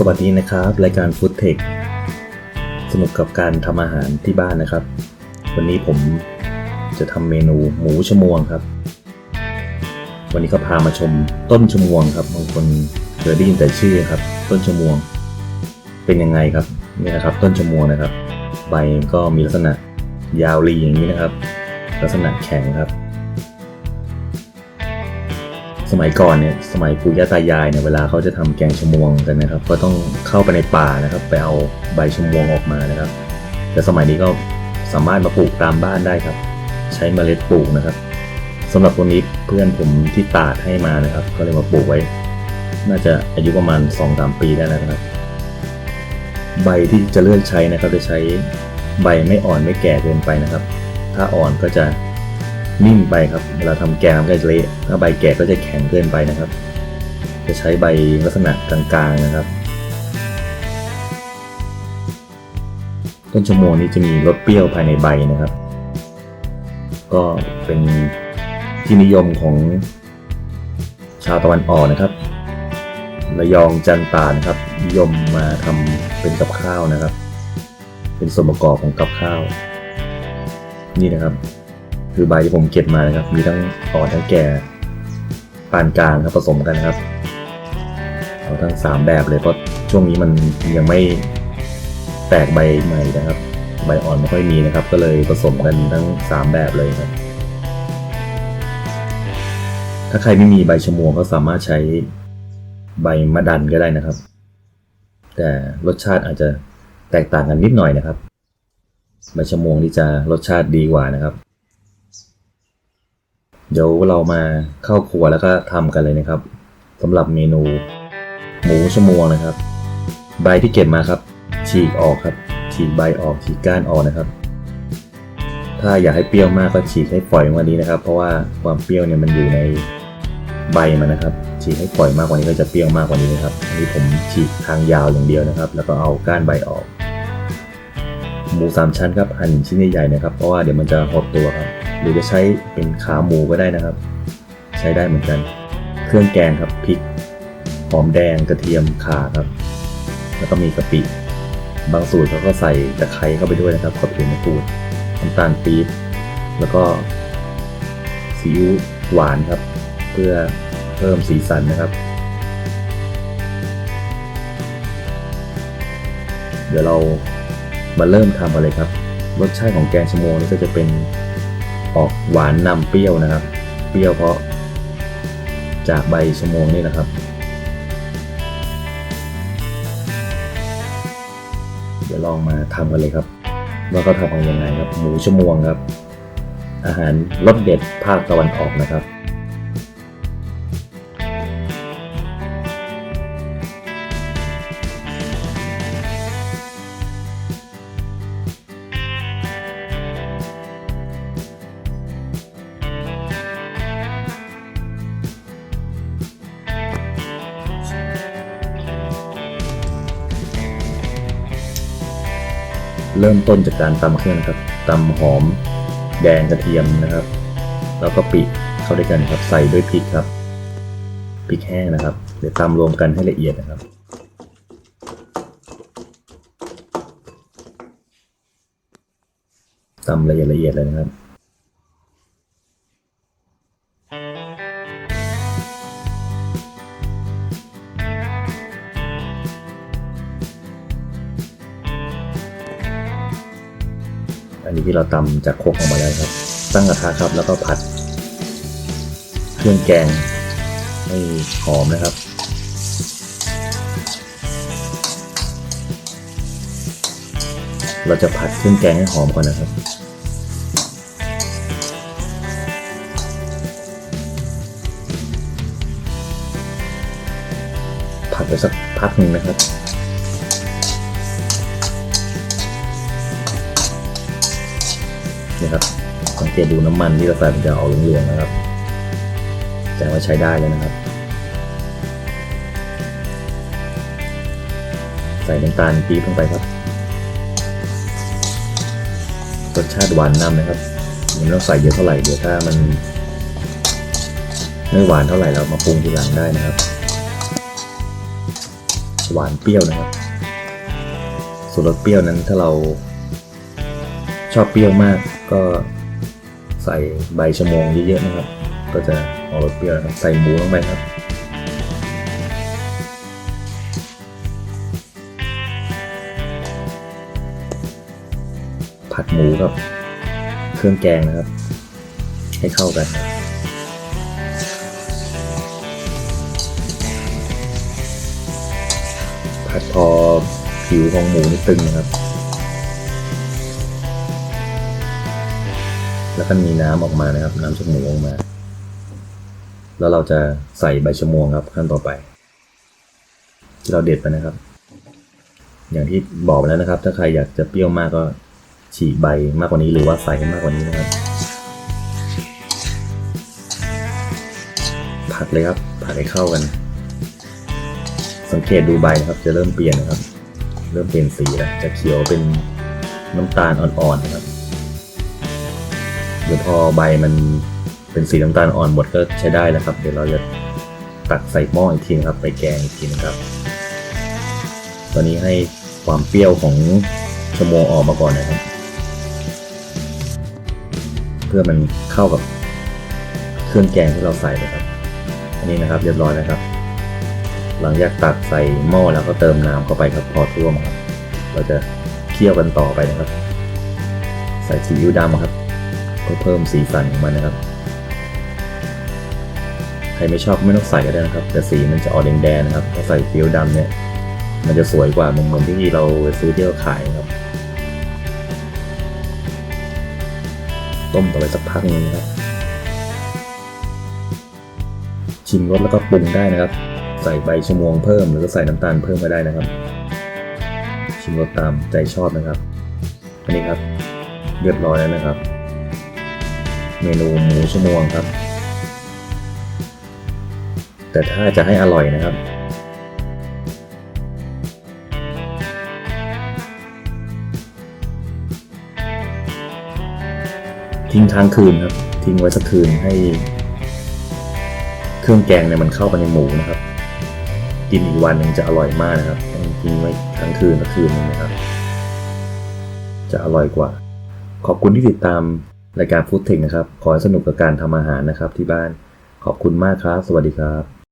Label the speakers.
Speaker 1: สวัสดีนะครับ รายการฟู้ดเทคสนุกกับการทำอาหารที่บ้านนะครับ วันนี้ผมจะทำเมนูหมูชมวงครับ วันนี้ก็พามาชมต้นชมวงครับบางคนเคยได้ยินแต่ชื่อครับ ต้นชมวง เป็นยังไงครับนี่นะครับ ต้นชมวงนะครับ ใบก็มีลักษณะยาวรีอย่างนี้นะครับ ลักษณะแข็งครับ สมัยก่อนเนี่ยสมัยปู่ย่าตายายเนี่ยเวลาเขาจะทำแกงชมวงกันนะครับ ก็ต้องเข้าไปในป่านะครับ ไปเอาใบชมวงออกมานะครับ แต่สมัยนี้ก็สามารถมาปลูกตามบ้านได้ครับ ใช้เมล็ดปลูกนะครับสำหรับตัวนี้เพื่อนผมที่ตาดให้มานะครับ ก็เลยมาปลูกไว้ น่าจะอายุประมาณ 2-3 ปีได้แล้วนะครับ ใบที่จะเลือกใช้นะครับ จะใช้ใบไม่อ่อนไม่แก่เกินไปนะครับ ถ้าอ่อนก็จะ นิ่มไปครับ เวลาทำแกงก็จะเละถ้าใบแก่ก็จะแข็งเกินไปนะครับ จะใช้ใบลักษณะกลางๆนะครับ ต้นชะโมวงนี้จะมีรสเปรี้ยวภายในใบนะครับ ก็เป็นที่นิยมของชาวตะวันออกนะครับระยองจันตานะครับ นิยมมาทำเป็นกับข้าวนะครับ เป็นส่วนประกอบของกับข้าว นี่นะครับ คือใบที่ผมเก็บมานะครับ มีทั้งอ่อนทั้งแก่ปานกลางครับผสมกันนะครับ เอาทั้งสามแบบเลยเพราะช่วงนี้มันยังไม่แตกใบใหม่นะครับ ใบอ่อนไม่ค่อยมีนะครับ ก็เลยผสมกันทั้งสามแบบเลยครับ ถ้าใครไม่มีใบชะมวงก็สามารถใช้ใบมะดันก็ได้นะครับ แต่รสชาติอาจจะแตกต่างกันนิดหน่อยนะครับ ใบชะมวงนี่จะรสชาติดีกว่านะครับ เดี๋ยวเรามาเข้าครัวแล้วก็ทำกันเลยนะครับสำหรับเมนู หมูชมวงนะครับ ใบที่เก็บมาครับ ฉีกออกครับ ฉีกใบออกฉีกก้านออกนะครับ ถ้าอยากให้เปรี้ยวมากก็ฉีกให้ฝอยมากกว่านี้นะครับ เพราะว่าความเปรี้ยวเนี่ยมันอยู่ในใบมันนะครับ ฉีกให้ฝอยมากกว่านี้ก็จะเปรี้ยวมากกว่านี้นะครับอันนี้ผมฉีกทางยาวอย่างเดียวนะครับ แล้วก็เอาก้านใบออก หมูสามชั้นครับหั่นชิ้นใหญ่ๆนะครับ เพราะว่าเดี๋ยวมันจะหดตัวครับ หรือจะใช้เป็นขาหมูก็ได้นะครับ ใช้ได้เหมือนกัน เครื่องแกงครับพริกหอมแดงกระเทียมข่าครับ แล้วก็มีกะปิบางสูตรเขาก็ใส่ตะไคร้เข้าไปด้วยนะครับกระเทียมะกรูดน้ำตาลปี๊บแล้วก็ซีอิ๊วหวานครับ เพื่อเพิ่มสีสันนะครับ เดี๋ยวเรามาเริ่มทำกันเลยครับ รสชาติของแกงชะโมงนี่ก็จะเป็น ออกหวานนำเปรี้ยวนะครับ เปรี้ยวเพราะ จากใบชมงนี่นะครับ เดี๋ยวลองมาทำกันเลยครับ ว่าเขาทำกันยังไงครับ หมูชมวงครับ อาหารรสเด็ดภาคตะวันออกนะครับ เริ่มต้นจากการตำเครื่องนะครับตำหอม แดงกระเทียมนะครับ แล้วก็ปิเข้าด้วยกันครับ ใส่ด้วยพริกครับพริกแห้งนะครับ เดี๋ยวตำรวมกันให้ละเอียดนะครับตำละเอียดละเอียดเลยนะครับ อันนี้ที่เราตำจากโคกออกมาแล้วครับ ตั้งกระทะครับแล้วก็ผัด เครื่องแกงให้หอมนะครับเราจะผัดเครื่องแกงให้หอมก่อนนะครับ ผัดไปสักพักหนึ่งนะครับ นี่ครับ สังเกตดูน้ำมันที่เราใส่มันจะออกเหลืองๆนะครับแต่ว่าใช้ได้แล้วนะครับ ใส่น้ำตาลปี๊บลงไปครับรสชาติหวานนำนะครับไม่ต้องใส่เยอะเท่าไหร่เดี๋ยวถ้ามันไม่หวานเท่าไหร่เรามาปรุงทีหลังได้นะครับ หวานเปรี้ยวนะครับส่วนรสเปรี้ยวนั้นถ้าเราชอบเปรี้ยวมาก ก็ใส่ใบชะมงเยอะๆนะครับ ก็จะออกรสเปรี้ยวครับใส่หมูลงไปครับผัดหมูกับเครื่องแกงนะครับ ให้เข้ากัน ผัดพอผิวของหมูนี่ตึงนะครับ แล้วก็มีน้ำออกมานะครับ น้ำจากหมูออกมา แล้วเราจะใส่ใบชะมวงครับขั้นต่อไป ที่เราเด็ดไปนะครับ อย่างที่บอกไปแล้วนะครับ ถ้าใครอยากจะเปรี้ยวมากก็ฉีกใบมากกว่านี้หรือว่าใส่มากกว่านี้นะครับ ผัดเลยครับ ผัดให้เข้ากัน สังเกตดูใบนะครับ จะเริ่มเปลี่ยนนะครับ เริ่มเปลี่ยนสีแล้วจากเขียวเป็นน้ำตาลอ่อนๆนะครับ เดี๋ยวพอใบมันเป็นสีน้ำตาลอ่อนหมดก็ใช้ได้แล้วครับ เดี๋ยวเราจะตักใส่หม้ออีกทีนะครับ ไปแกงอีกทีนะครับ ตอนนี้ให้ความเปรี้ยวของชมวงออกมาก่อนนะครับ เพื่อมันเข้ากับเครื่องแกงที่เราใส่นะครับ อันนี้นะครับเรียบร้อยแล้วครับ หลังจากตักใส่หม้อแล้วก็เติมน้ำเข้าไปครับพอท่วมครับ เราจะเคี่ยวกันต่อไปนะครับ ใส่ซีอิ๊วดำครับ พื่อเพิ่มสีสันของมันนะครับ ใครไม่ชอบไม่ต้องใส่ก็ได้นะครับ แต่สีมันจะออกแดงๆนะครับถ้าใส่ซีอิ๊วดำเนี่ย มันจะสวยกว่าเหมือนที่เราซื้อที่เราขายครับ ต้มต่อไปสักพักนึงนะครับ ชิมรสแล้วก็ปรุงได้นะครับ ใส่ใบชะมวงเพิ่มหรือก็ใส่น้ำตาลเพิ่มก็ได้นะครับ ชิมรสตามใจชอบนะครับอันนี้ครับเรียบร้อยแล้วนะครับ เมนูหมูชะมวงครับ แต่ถ้าจะให้อร่อยนะครับ ทิ้งค้างคืนครับ ทิ้งไว้สักคืนให้ เครื่องแกงเนี่ยมันเข้าไปในหมูนะครับ กินอีกวันหนึ่งจะอร่อยมากนะครับทิ้งไว้ทั้งคืนสักคืนนึงนะครับ จะอร่อยกว่า ขอบคุณที่ติดตาม รายการฟู้ดเทคนะครับ ขอให้สนุกกับการทำอาหารนะครับที่บ้าน ขอบคุณมากครับ สวัสดีครับ